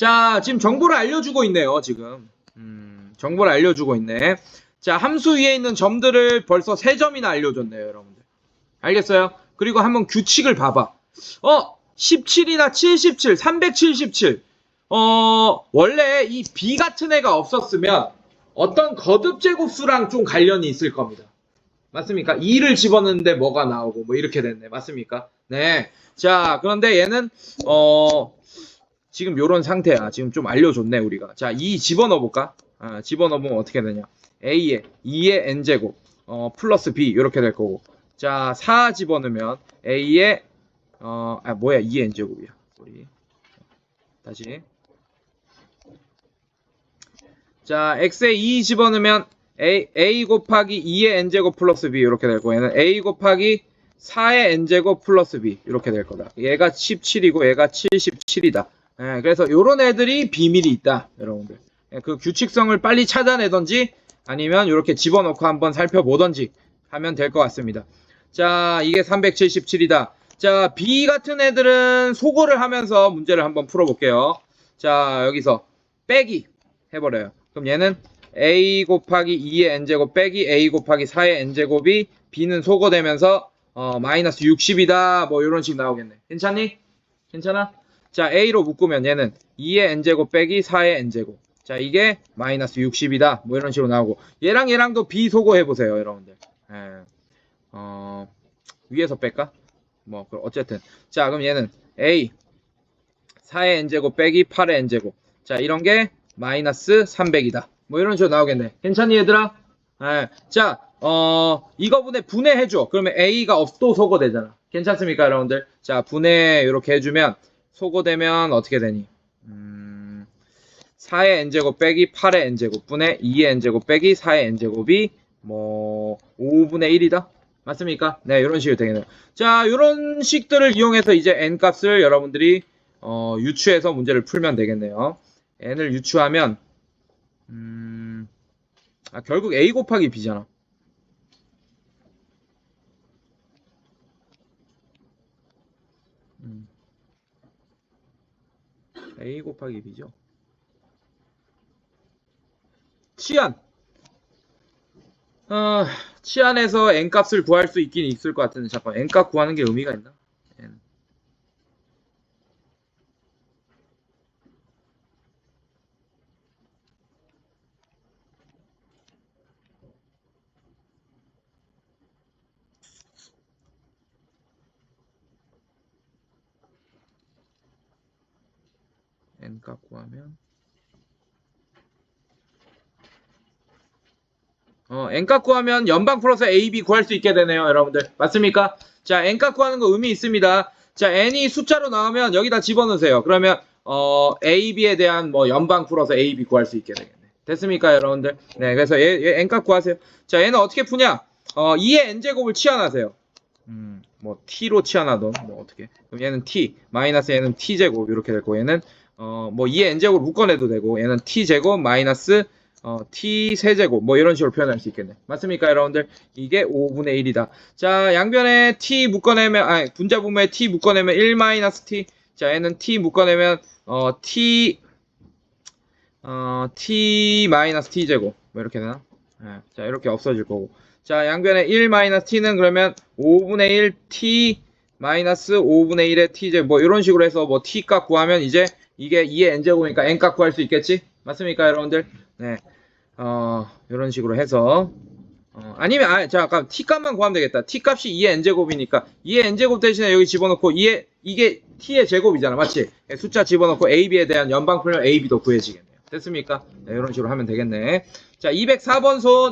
자, 지금 정보를 알려주고 있네요, 지금. 음, 정보를 알려주고 있네. 자, 함수 위에 있는 점들을 벌써 3점이나 알려줬네요, 여러분들. 알겠어요? 그리고 한번 규칙을 봐봐. 어, 17이나 77, 377. 어, 원래 이 B 같은 애가 없었으면 어떤 거듭 제곱수랑 좀 관련이 있을 겁니다. 맞습니까? 2를 집어넣는데 뭐가 나오고 뭐 이렇게 됐네. 맞습니까? 네. 자, 그런데 얘는 어 지금 요런 상태야. 지금 좀 알려줬네 우리가. 자, 2 집어넣어 볼까? 아, 집어넣으면 어떻게 되냐? A에 2의 n제곱 어 플러스 B 이렇게 될 거고. 자, 4 집어넣으면 A에 어, 아 뭐야? 2의 n제곱이야. 우리 다시. 자, x에 2 집어넣으면 a, a 곱하기 2의 n제곱 플러스 b 이렇게 될 거고 얘는 a 곱하기 4의 n제곱 플러스 b 이렇게 될 거다. 얘가 17이고 얘가 77이다. 예, 그래서 요런 애들이 비밀이 있다, 여러분들. 예, 그 규칙성을 빨리 찾아내던지 아니면 이렇게 집어넣고 한번 살펴보던지 하면 될 것 같습니다. 자, 이게 377이다. 자, B 같은 애들은 소거를 하면서 문제를 한번 풀어볼게요. 자, 여기서 빼기 해버려요. 그럼 얘는 a 곱하기 2의 n제곱 빼기 a 곱하기 4의 n제곱이 b는 소거되면서 어, 마이너스 60이다 뭐 이런 식 나오겠네. 괜찮니? 괜찮아? 자 a로 묶으면 얘는 2의 n제곱 빼기 4의 n제곱 자 이게 마이너스 60이다 뭐 이런 식으로 나오고 얘랑 얘랑도 b 소거해 보세요 여러분들. 예. 어, 위에서 뺄까? 뭐 어쨌든 자 그럼 얘는 a 4의 n제곱 빼기 8의 n제곱 자 이런 게 마이너스 300이다. 뭐 이런 식으로 나오겠네. 괜찮니 얘들아? 예. 자, 어, 이거분에 분해해줘. 그러면 A가 없도 소거 되잖아. 괜찮습니까 여러분들? 자, 분해 이렇게 해주면 소거되면 어떻게 되니? 음, 4의 n제곱 빼기 8의 n제곱 분의 2의 n제곱 빼기 4의 n제곱이 뭐 5분의 1이다? 맞습니까? 네, 이런 식으로 되겠네요. 자, 이런 식들을 이용해서 이제 n 값을 여러분들이 어, 유추해서 문제를 풀면 되겠네요. n을 유추하면 음, 아, 결국 a 곱하기 b잖아. 음. A 곱하기 b죠. 치안. 어, 치안에서 n 값을 구할 수 있긴 있을 것 같은데 잠깐 n 값 구하는 게 의미가 있나? n. n 값 구하면 어, n 값 구하면 연방 플러스 ab 구할 수 있게 되네요, 여러분들. 맞습니까? 자, n 값 구하는 거 의미 있습니다. 자, n이 숫자로 나오면 여기다 집어넣으세요. 그러면 어, ab에 대한 뭐 연방 플러스 ab 구할 수 있게 되겠네. 됐습니까, 여러분들? 네, 그래서 얘, 얘 n 값 구하세요. 자, 얘는 어떻게 푸냐? 어, 2의 n제곱을 치환하세요. 음, 뭐 t로 치환하던 뭐 어떻게? 그럼 얘는 t 마이너스 얘는 t 제곱 이렇게 될 거고 얘는 어, 뭐 2의 n제곱 묶어내도 되고 얘는 t제곱 마이너스 어, t 세제곱 뭐 이런 식으로 표현할 수 있겠네. 맞습니까, 여러분들? 이게 5분의 1이다. 자, 양변에 t 묶어내면 아니, 분자분모에 t 묶어내면 1 마이너스 t. 자, 얘는 t 묶어내면 어, t 어, t 마이너스 t 제곱 뭐 이렇게 되나? 예, 자, 이렇게 없어질 거고. 자, 양변에 1 마이너스 t는 그러면 5분의 1 t 마이너스 5분의 1의 t 제곱 뭐 이런 식으로 해서 뭐 t 값 구하면 이제 이게 2의 n제곱이니까 n 값 구할 수 있겠지? 맞습니까, 여러분들? 네. 어, 이런 식으로 해서 어, 아니면 아, 자, 아까 t 값만 구하면 되겠다. t 값이 2의 n제곱이니까 2의 n제곱 대신에 여기 집어넣고 2의 이게 t의 제곱이잖아. 맞지? 네, 숫자 집어넣고 ab에 대한 연방 풀면 ab도 구해지겠네요. 됐습니까? 네, 이런 식으로 하면 되겠네. 자, 204번 손